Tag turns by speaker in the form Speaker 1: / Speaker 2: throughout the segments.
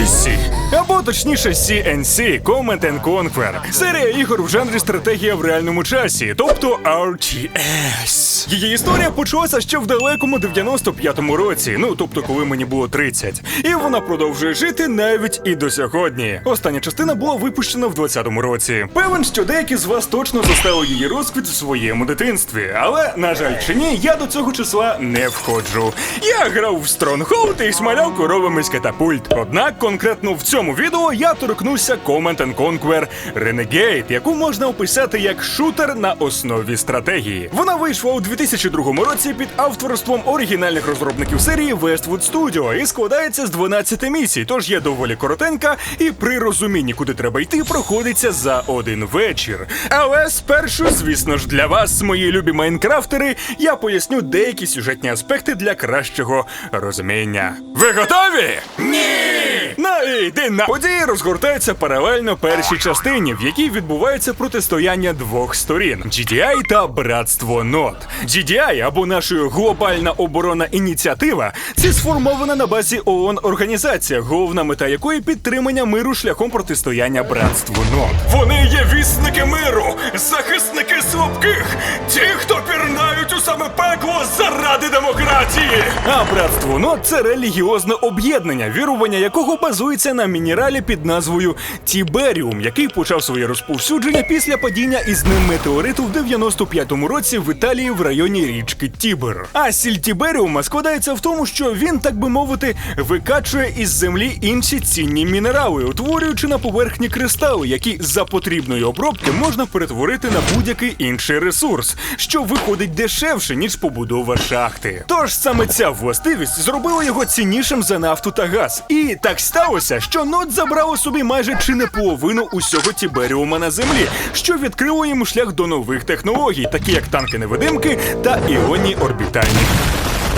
Speaker 1: disse. Або точніше CNC Command and Conquer. Серія ігор в жанрі стратегія в реальному часі, тобто RTS. Її історія почалася ще в далекому 95-му році, ну тобто, коли мені було 30. І вона продовжує жити навіть і до сьогодні. Остання частина була випущена в 20-му році. Певен, що деякі з вас точно застали її розквіт у своєму дитинстві, але, на жаль чи ні, я до цього числа не входжу. Я грав в Stronghold і смаляв коровами з катапульт. Однак конкретно в цьому відео я торкнуся Command and Conquer Renegade, яку можна описати як шутер на основі стратегії. Вона вийшла у 2002 році під авторством оригінальних розробників серії Westwood Studio і складається з 12 місій, тож є доволі коротенька і при розумінні, куди треба йти, проходиться за один вечір. Але спершу, звісно ж, для вас, мої любі майнкрафтери, я поясню деякі сюжетні аспекти для кращого розуміння. Ви готові? Ні! На йди на події розгортаються паралельно першій частині, в якій відбувається протистояння двох сторін: GDI та Братство Нот. GDI, або наша глобальна оборонна ініціатива, це сформована на базі ООН організація, головна мета якої підтримання миру шляхом протистояння Братству Нот. Вони є вісники миру, захисники слабких, ті, хто пірнають саме пекло заради демократії. А братство Нот це релігіозне об'єднання, вірування якого базується на мінералі під назвою Тіберіум, який почав своє розповсюдження після падіння із ним метеориту в 95-му році в Італії в районі річки Тібер. А сіль Тіберіума складається в тому, що він, так би мовити, викачує із землі інші цінні мінерали, утворюючи на поверхні кристали, які за потрібної обробки можна перетворити на будь-який інший ресурс, що виходить дешевше ніж побудова шахти. Тож саме ця властивість зробила його ціннішим за нафту та газ. І так сталося, що нот забрало собі майже чи не половину усього тіберіума на землі, що відкрило йому шлях до нових технологій, такі як танки невидимки та іонні орбітальні.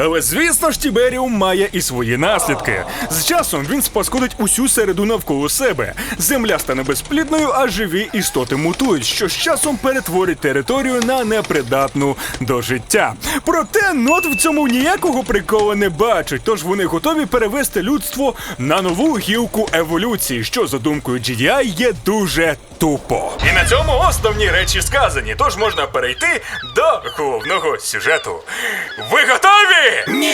Speaker 1: Але звісно ж, Тіберіум має і свої наслідки. З часом він спаскудить усю середу навколо себе. Земля стане безплідною, а живі істоти мутують, що з часом перетворить територію на непридатну до життя. Проте нот в цьому ніякого прикола не бачить, тож вони готові перевести людство на нову гілку еволюції, що за думкою GDI є дуже тупо. І на цьому основні речі сказані, тож можна перейти до головного сюжету. Ви готові? Ні!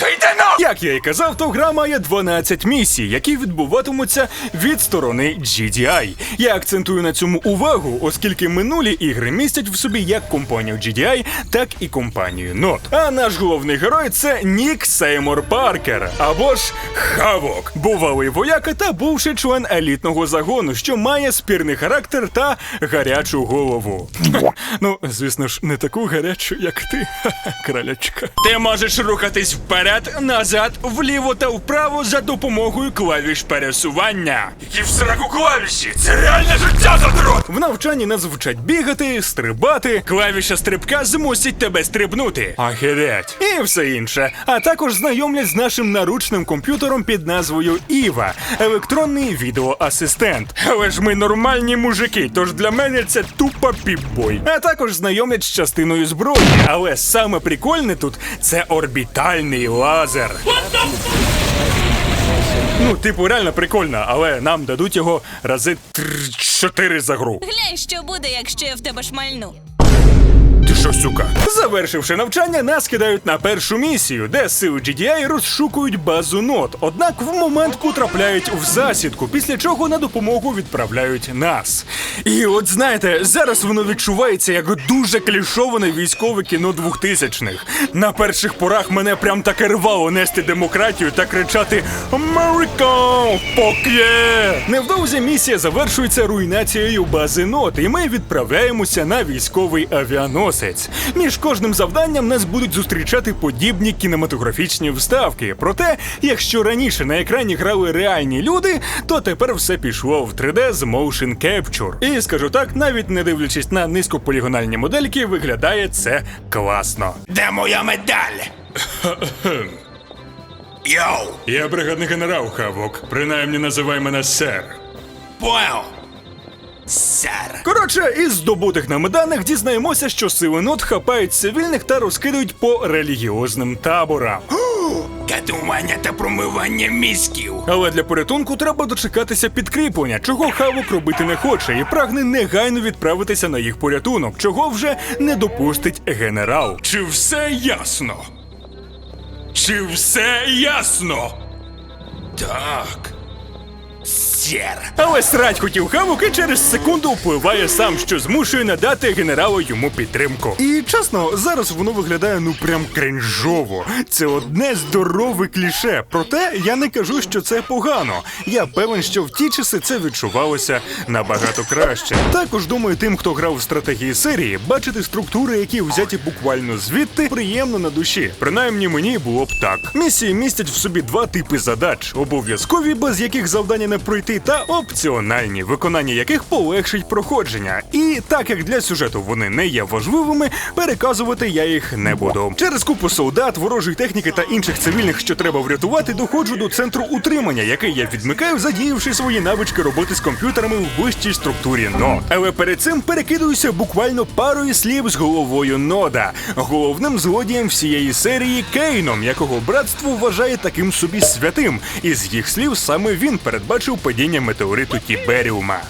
Speaker 1: То йде на! Як я і казав, то гра має 12 місій, які відбуватимуться від сторони GDI. Я акцентую на цьому увагу, оскільки минулі ігри містять в собі як компанію GDI, так і компанію NOT. А наш головний герой це Нік Сеймор Паркер, або ж Хавок, бувалий вояка та бувший член елітного загону, що має спірний характер та гарячу голову. ну, звісно ж, не таку гарячу, як ти, кралячка. Ти можеш рухатись вперед, назад, вліво та вправо за допомогою клавіш пересування. Які в сраку клавіші? Це реальне життя задрот! В навчанні нас вчать бігати, стрибати. Клавіша стрибка змусить тебе стрибнути. Ахереть. І все інше. А також знайомлять з нашим наручним комп'ютером під назвою Іва електронний відеоасистент. Але ж ми нормальні мужики, тож для мене це тупо піпбой. А також знайомлять з частиною зброї. Але саме прикольне тут це орбітальний лазер. Ну, типу, реально прикольно, але нам дадуть його рази тр- чотири за гру.
Speaker 2: Глянь, що буде, якщо я в тебе шмальну.
Speaker 1: Ти що, сука? Завершивши навчання, нас кидають на першу місію, де сили GDI розшукують базу нот. Однак в моментку трапляють в засідку, після чого на допомогу відправляють нас. І от знаєте, зараз воно відчувається як дуже клішоване військове кіно 2000-х. На перших порах мене прям таке рвало нести демократію та кричати! Fuck yeah!» Невдовзі місія завершується руйнацією бази нот, і ми відправляємося на військовий авіаносець. Між кожним завданням нас будуть зустрічати подібні кінематографічні вставки. Проте, якщо раніше на екрані грали реальні люди, то тепер все пішло в 3D з Motion Capture. І скажу так, навіть не дивлячись на низькополігональні модельки, виглядає це класно.
Speaker 3: Де моя медаль? Йоу,
Speaker 1: Я бригадний генерал Хавок. Принаймні називай мене сер.
Speaker 3: понял. Сер.
Speaker 1: Коротше, із здобутих нами даних дізнаємося, що сили нот хапають цивільних та розкидають по релігіозним таборам.
Speaker 3: катування та промивання мізків.
Speaker 1: Але для порятунку треба дочекатися підкріплення, чого Хавок робити не хоче, і прагне негайно відправитися на їх порятунок, чого вже не допустить генерал.
Speaker 3: Чи все ясно? Чи все ясно? Так. Сер.
Speaker 1: Але срать хотів Хавок і через секунду впливає сам, що змушує надати генералу йому підтримку. І чесно, зараз воно виглядає ну прям кринжово. Це одне здорове кліше. Проте я не кажу, що це погано. Я певен, що в ті часи це відчувалося набагато краще. Також думаю, тим, хто грав в стратегії серії, бачити структури, які взяті буквально звідти, приємно на душі. Принаймні мені було б так. Місії містять в собі два типи задач: обов'язкові, без яких завдання не пройти, та опціональні, виконання яких полегшить проходження. І так як для сюжету вони не є важливими, переказувати я їх не буду. Через купу солдат, ворожої техніки та інших цивільних, що треба врятувати, доходжу до центру утримання, який я відмикаю, задіявши свої навички роботи з комп'ютерами в вищій структурі НО. Але перед цим перекидуюся буквально парою слів з головою нода, головним злодієм всієї серії Кейном, якого братство вважає таким собі святим. І з їх слів саме він передбачив падіння метеориту Тіберіума.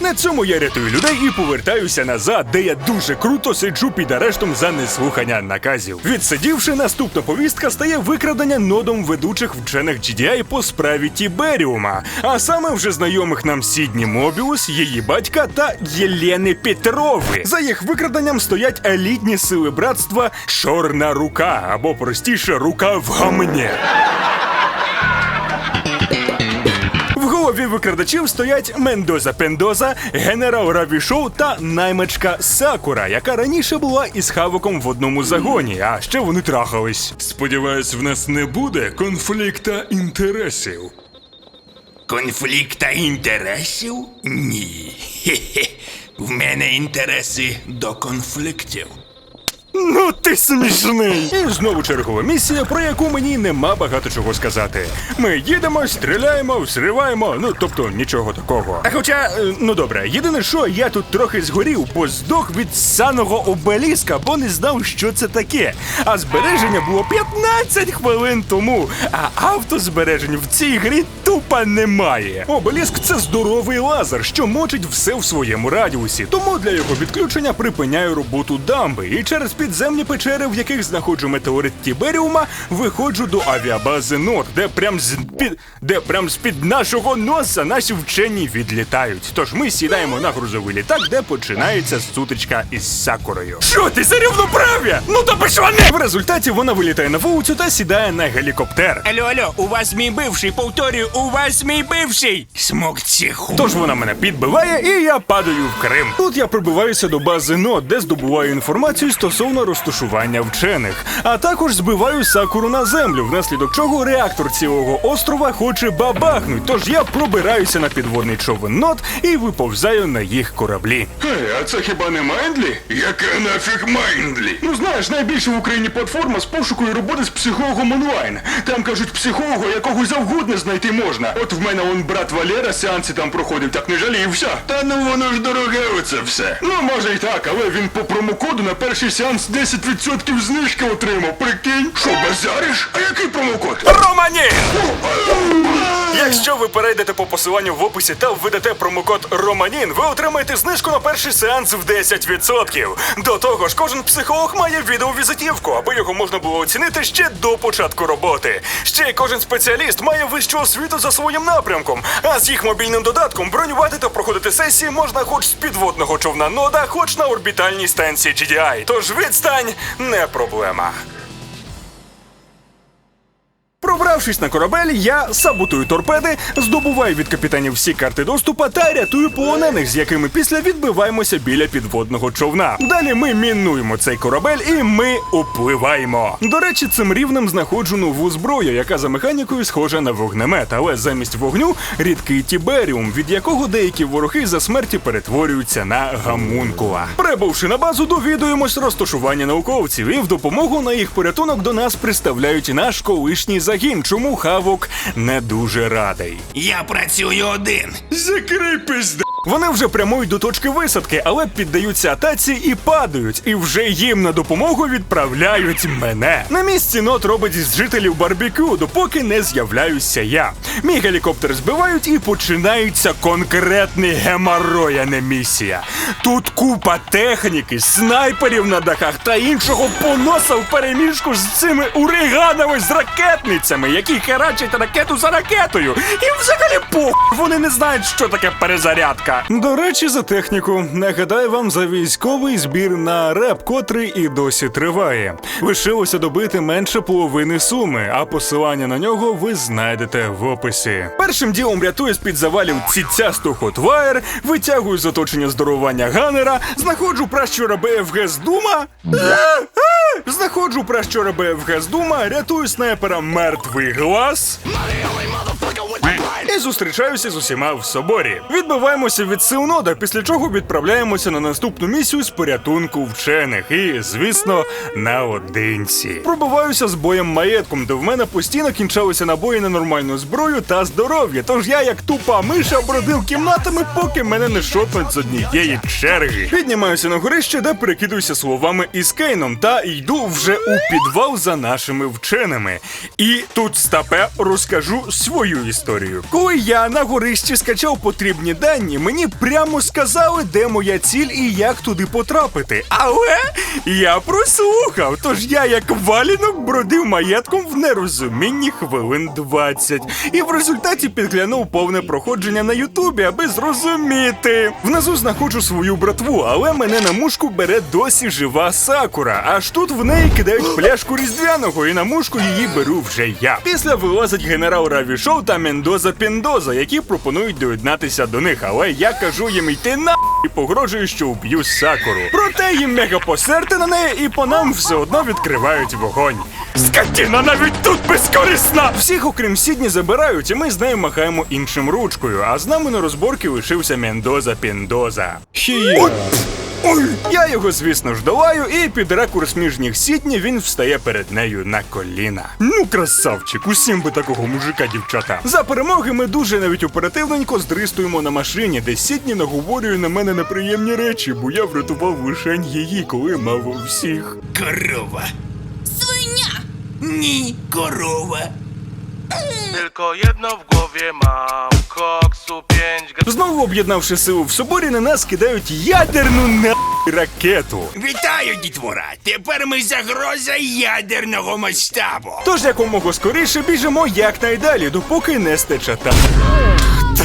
Speaker 1: На цьому я рятую людей і повертаюся назад, де я дуже круто сиджу під арештом за неслухання наказів. Відсидівши, наступна повістка стає викрадення нодом ведучих вчених GDI по справі Тіберіума, а саме вже знайомих нам Сідні Мобіус, її батька та Єлени Петрови. За їх викраденням стоять елітні сили братства Чорна рука або простіше рука в гамні. Викрадачів стоять Мендоза Пендоза, генерал Равішоу та наймичка Сакура, яка раніше була із Хавоком в одному загоні, а ще вони трахались. Сподіваюсь, в нас не буде конфлікта інтересів.
Speaker 3: Конфлікта інтересів? Ні. Хе-хе. В мене інтереси до конфліктів.
Speaker 1: Ну ти смішний! І знову чергова місія, про яку мені нема багато чого сказати. Ми їдемо, стріляємо, взриваємо, ну тобто нічого такого. А хоча, е, ну добре, єдине, що я тут трохи згорів, бо здох від саного обеліска, бо не знав, що це таке. А збереження було 15 хвилин тому. А автозбережень в цій грі тупо немає. Обеліск це здоровий лазер, що мочить все в своєму радіусі. Тому для його відключення припиняю роботу дамби. І через підземні печери, в яких знаходжу метеорит Тіберіума, виходжу до авіабази Норд, де прям з під де прям з під нашого носа наші вчені відлітають. Тож ми сідаємо на грузовий літак, де починається сутичка із Сакурою. Що ти за рівноправ'я? Ну то пішла! В результаті вона вилітає на вулицю та сідає на гелікоптер.
Speaker 3: Алло, алло, у вас мій бивший, повторюю, у вас мій бивший. Смок цеху.
Speaker 1: Тож вона мене підбиває, і я падаю в Крим. Тут я прибиваюся до бази НО, де здобуваю інформацію стосовно розташування вчених, а також збиваю сакуру на землю, внаслідок чого реактор цілого острова хоче бабахнуть. Тож я пробираюся на підводний човен нот і виповзаю на їх кораблі.
Speaker 4: Ей, а це хіба не Майндлі?
Speaker 3: Яке нафіг Майндлі?
Speaker 4: Ну знаєш, найбільша в Україні платформа з пошуку і роботи з психологом онлайн. Там кажуть, психолога якого завгодно знайти можна. От в мене он брат Валера сеанси там проходив, так не жалівся.
Speaker 3: Та ну воно ж дороге оце все.
Speaker 4: Ну, може і так, але він по промокоду на перший сеанс 10% знижки отримав. Прикинь.
Speaker 3: Що, базариш? А який промокод?
Speaker 1: Романі! Якщо ви перейдете по посиланню в описі та введете промокод Романін, ви отримаєте знижку на перший сеанс в 10%. До того ж, кожен психолог має відеовізитівку, аби його можна було оцінити ще до початку роботи. Ще й кожен спеціаліст має вищу освіту за своїм напрямком. А з їх мобільним додатком бронювати та проходити сесії можна хоч з підводного човна нода, хоч на орбітальній станції GDI. Тож відстань не проблема. Пробравшись на корабель, я саботую торпеди, здобуваю від капітанів всі карти доступу та рятую полонених, з якими після відбиваємося біля підводного човна. Далі ми мінуємо цей корабель і ми upливаємо. До речі, цим рівнем знаходжу нову зброю, яка за механікою схожа на вогнемет, але замість вогню рідкий тіберіум, від якого деякі вороги за смерті перетворюються на гамункула. Прибувши на базу, довідуємось розташування науковців, і в допомогу на їх порятунок до нас представляють наш колишній загін, чому Хавок не дуже радий.
Speaker 3: Я працюю один.
Speaker 4: Закрий пизда.
Speaker 1: Вони вже прямують до точки висадки, але піддаються атаці і падають. І вже їм на допомогу відправляють мене. На місці нот робить із жителів барбекю, допоки не з'являюся я. Мій гелікоптер збивають і починається конкретний геморрой, а не місія. Тут купа техніки, снайперів на дахах та іншого поноса в переміжку з цими уриганами з ракетницями, які херачать ракету за ракетою. І взагалі похуй, вони не знають, що таке перезарядка. До речі, за техніку. Нагадаю вам за військовий збір на реп, котрий і досі триває. Лишилося добити менше половини суми, а посилання на нього ви знайдете в описі. Першим ділом рятую з-під завалів ціцясту хотваєр, витягую з оточення здорування ганера, знаходжу пращура БФГ з дума. Знаходжу пращура БФГ з дума, рятую снайпера мертвий глаз. І зустрічаюся з усіма в соборі. Відбиваємося від силнодах. після чого відправляємося на наступну місію з порятунку вчених. І, звісно, наодинці. Пробиваюся з боєм маєтком, де в мене постійно кінчалися набої на нормальну зброю та здоров'я. Тож я, як тупа миша, бродив кімнатами, поки мене не шотнуть з однієї черги. Піднімаюся на горище, де перекидуюся словами із Кейном, та йду вже у підвал за нашими вченими. І тут стапе розкажу свою історію. Коли я на горищі скачав потрібні дані, мені прямо сказали, де моя ціль і як туди потрапити. Але я прослухав, тож я як валінок бродив маєтком в нерозумінні хвилин 20. І в результаті підглянув повне проходження на Ютубі, аби зрозуміти. Внизу знаходжу свою братву, але мене на мушку бере досі жива сакура. Аж тут в неї кидають пляшку різдвяного, і на мушку її беру вже я. Після вилазить генерал Равішоу та Мендоза Піндоза, які пропонують доєднатися до них. Але я кажу їм йти на і погрожую, що вб'ю сакуру. Проте їм мега посерти на неї, і по нам все одно відкривають вогонь. Скотіна навіть тут безкорисна! Всіх, окрім Сідні, забирають, і ми з нею махаємо іншим ручкою. А з нами на розборки лишився Мендоза Піндоза. Хіє. Ой, я його, звісно ж, долаю, і під ракурс між ніг Сідні він встає перед нею на коліна. Ну, красавчик, усім би такого мужика, дівчата. За перемоги ми дуже навіть оперативненько здристуємо на машині, де Сідні наговорює на мене неприємні речі, бо я врятував лишень її, коли мав всіх.
Speaker 3: Корова.
Speaker 2: Свиня!
Speaker 3: Ні, корова.
Speaker 5: Tylko jedno w głowie mam Koksu pięć
Speaker 1: Знову об'єднавши силу в соборі, на нас кидають ядерну на ракету.
Speaker 3: Вітаю, дітвора! Тепер ми загроза ядерного масштабу.
Speaker 1: Тож якомога скоріше біжимо якнайдалі, допоки не стече та.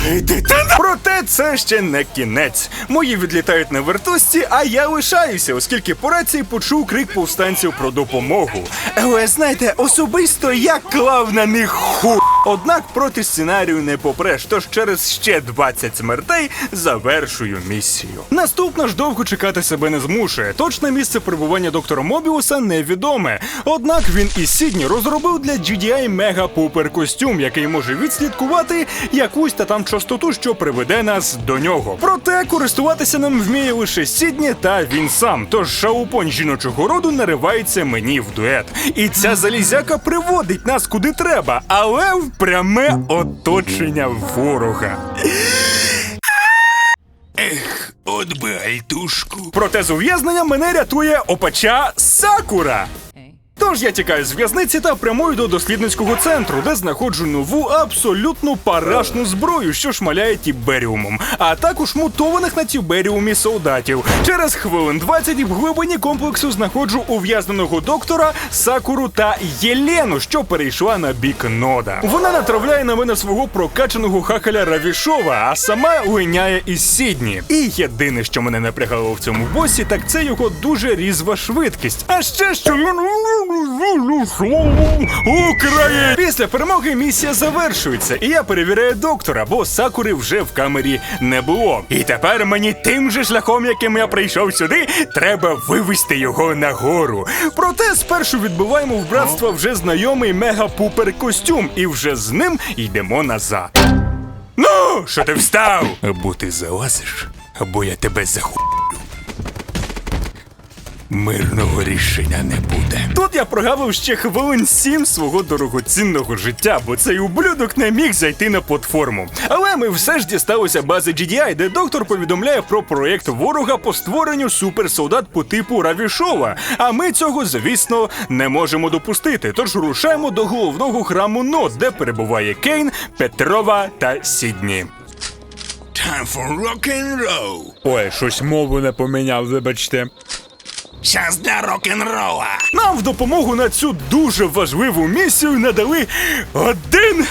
Speaker 1: Йди Проте це ще не кінець. Мої відлітають на вертості, а я лишаюся, оскільки по рації почув крик повстанців про допомогу. Але знаєте, особисто я клав на них ху. Однак проти сценарію не попреш, тож через ще 20 смертей завершую місію. Наступна ж довго чекати себе не змушує. Точне місце перебування доктора Мобіуса невідоме. Однак він із Сідні розробив для GDI мега пупер костюм, який може відслідкувати якусь та там частоту, що приведе нас до нього. Проте користуватися ним вміє лише Сідні та він сам. Тож шаупонь жіночого роду наривається мені в дует. І ця залізяка приводить нас куди треба, але в пряме оточення ворога.
Speaker 3: Ех, от би альтушку.
Speaker 1: Проте з ув'язнення мене рятує опача Сакура. Тож я тікаю з в'язниці та прямую до дослідницького центру, де знаходжу нову абсолютно парашну зброю, що шмаляє тіберіумом, а також мутованих на тіберіумі солдатів. Через хвилин 20 в глибині комплексу знаходжу ув'язненого доктора Сакуру та Єлену, що перейшла на бік нода. Вона натравляє на мене свого прокачаного хахаля Равішова, а сама линяє із Сідні. І єдине, що мене напрягало в цьому босі, так це його дуже різва швидкість. А ще що він Україна! Після перемоги місія завершується, і я перевіряю доктора, бо Сакури вже в камері не було. І тепер мені тим же шляхом, яким я прийшов сюди, треба вивести його нагору. Проте спершу відбуваємо в братства вже знайомий мега-пупер костюм, і вже з ним йдемо назад. Ну, що ти встав? Або ти залазиш, або я тебе заху. Мирного рішення не буде. Тут я прогавив ще хвилин сім свого дорогоцінного життя, бо цей ублюдок не міг зайти на платформу. Але ми все ж дісталися бази GDI, де доктор повідомляє про проєкт ворога по створенню суперсолдат по типу Равішова. А ми цього, звісно, не можемо допустити. Тож рушаємо до головного храму Нот, де перебуває Кейн, Петрова та Сідні.
Speaker 3: Time for rock and roll.
Speaker 1: Ой, щось мову не поміняв, вибачте.
Speaker 3: Час для рок-н-рола.
Speaker 1: Нам в допомогу на цю дуже важливу місію надали один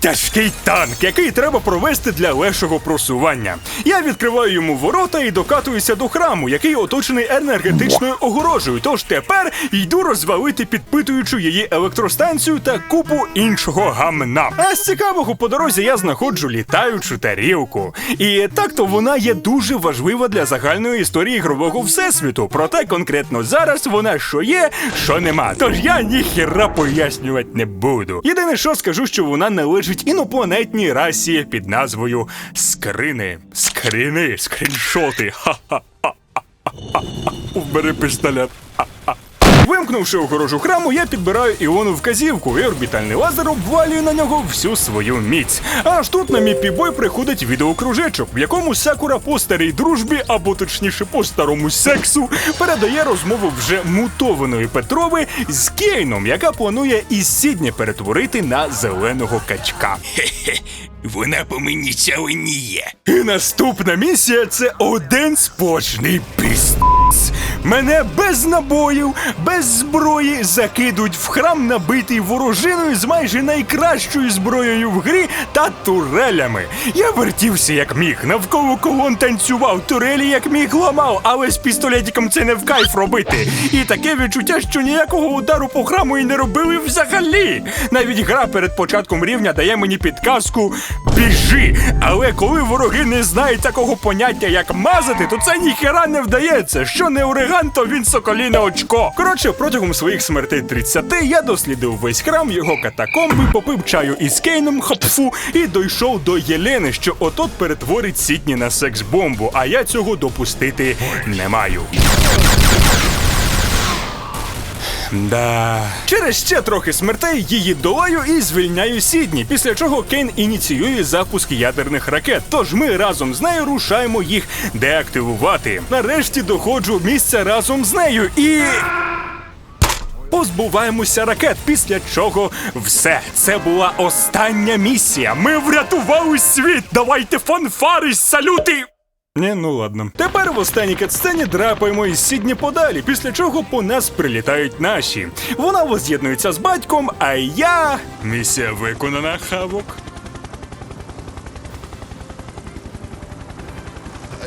Speaker 1: тяжкий танк, який треба провести для легшого просування. Я відкриваю йому ворота і докатуюся до храму, який оточений енергетичною огорожею. Тож тепер йду розвалити підпитуючу її електростанцію та купу іншого гамна. А з цікавого по дорозі я знаходжу літаючу тарілку. І так то вона є дуже важлива для загальної історії ігрового всесвіту. Проте конкретно зараз вона що є, що нема. Тож я ніхіра пояснювати не буду. Єдине, що скажу, що вона належить інопланетній расі під назвою Скрини. Скрини, скріншоти. Ха-ха. Вбери пістолет. Вимкнувши огорожу храму, я підбираю іону вказівку, і орбітальний лазер обвалює на нього всю свою міць. Аж тут на мій пібой приходить відеокружечок, в якому Сакура по старій дружбі, або точніше по старому сексу, передає розмову вже мутованої Петрови з Кейном, яка планує із Сідні перетворити на зеленого качка.
Speaker 3: Вона по мені чавеніє.
Speaker 1: І наступна місія це один спочний піст. Мене без набоїв, без зброї закидуть в храм, набитий ворожиною з майже найкращою зброєю в грі та турелями. Я вертівся як міг, навколо колон танцював, турелі як міг ламав, але з пістолетиком це не в кайф робити. І таке відчуття, що ніякого удару по храму і не робили взагалі. Навіть гра перед початком рівня дає мені підказку біжи. Але коли вороги не знають такого поняття, як мазати, то це ніхера не вдається. Що не ураган, то він соколіне очко. Коротше, протягом своїх смертей 30 я дослідив весь храм, його катакомби, попив чаю із Кейном, хопфу, і дійшов до Єлени, що отот перетворить Сітні на секс-бомбу, а я цього допустити не маю. Да. Через ще трохи смертей її долаю і звільняю Сідні, після чого Кейн ініціює запуск ядерних ракет. Тож ми разом з нею рушаємо їх деактивувати. Нарешті доходжу місця разом з нею і. Позбуваємося ракет, після чого все. Це була остання місія. Ми врятували світ! Давайте фанфари, салюти! Ні, ну ладно. Тепер в останній катсцені драпаємо із Сідні подалі, після чого по нас прилітають наші. Вона воз'єднується з батьком, а я. Місія виконана, хавок.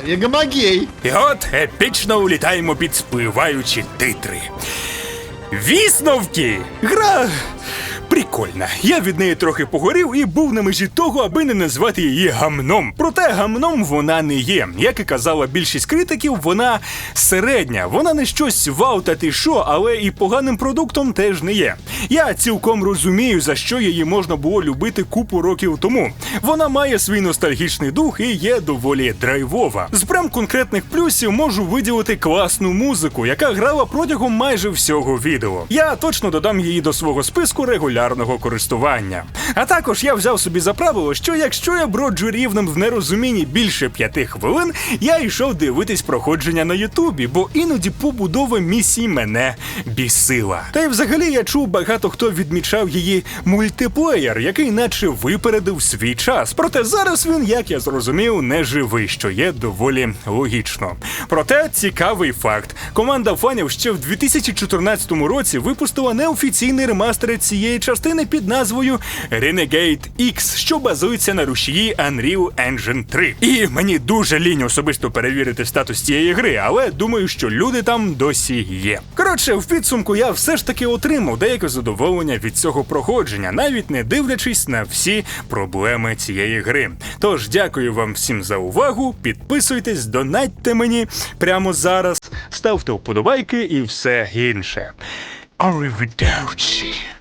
Speaker 6: Егомогей.
Speaker 1: І от епічно улітаємо під спливаючі титри. Вісновки! Гра прикольна. Я від неї трохи погорів і був на межі того, аби не назвати її гамном. Проте гамном вона не є. Як і казала більшість критиків, вона середня. Вона не щось вау та ти що, але і поганим продуктом теж не є. Я цілком розумію, за що її можна було любити купу років тому. Вона має свій ностальгічний дух і є доволі драйвова. З прям конкретних плюсів можу виділити класну музику, яка грала протягом майже всього відео. Я точно додам її до свого списку регулярного користування. А також я взяв собі за правило, що якщо я броджу рівнем в нерозумінні більше п'яти хвилин, я йшов дивитись проходження на Ютубі, бо іноді побудова місій мене бісила. Та й взагалі я чув багато хто відмічав її мультиплеєр, який наче випередив свій час. Проте зараз він, як я зрозумів, не живий, що є доволі логічно. Проте цікавий факт: команда фанів ще в 2014 році випустила неофіційний ремастер цієї частини під назвою Renegade X, що базується на рушії Unreal Engine 3. І мені дуже лінь особисто перевірити статус цієї гри, але думаю, що люди там досі є. Коротше, в підсумку я все ж таки отримав деяке задоволення від цього проходження, навіть не дивлячись на всі проблеми цієї гри. Тож дякую вам всім за увагу. Підписуйтесь, донатьте мені прямо зараз, ставте вподобайки і все інше. Arrivederci.